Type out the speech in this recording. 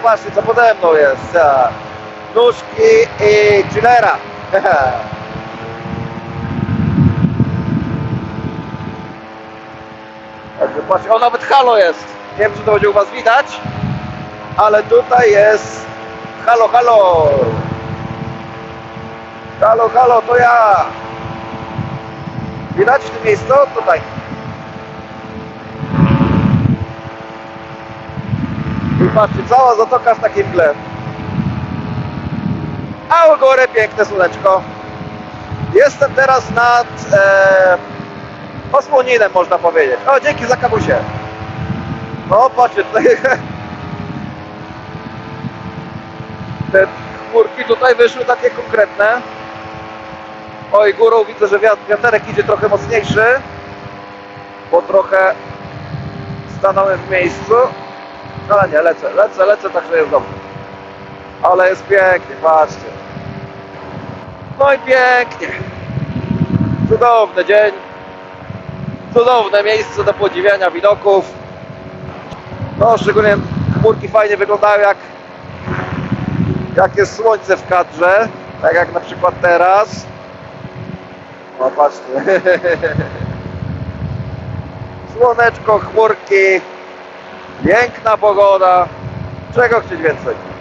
właśnie, co pode mną jest. Nóżki i chillera. Także patrzcie, o nawet halo jest. Nie wiem, czy to będzie u Was widać, ale tutaj jest halo, halo. Halo, halo, to ja. Widać w tym miejscu? Tutaj. I patrzcie, cała zatoka w takiej mgle. A u góry piękne słoneczko. Jestem teraz nad e, osłoninem, można powiedzieć. O, dzięki za kabusie. No, patrzcie, tutaj te chmurki tutaj wyszły takie konkretne. Oj, górą widzę, że wiat- wiaterek idzie trochę mocniejszy, bo trochę stanąłem w miejscu. Ale nie, lecę, lecę, lecę, także jest dobrze. Ale jest pięknie, patrzcie. No i pięknie. Cudowny dzień. Cudowne miejsce do podziwiania widoków. No, szczególnie chmurki fajnie wyglądają jak, jak jest słońce w kadrze. Tak jak na przykład teraz. No patrzcie. Słoneczko, chmurki. Piękna pogoda. Czego chcieć więcej?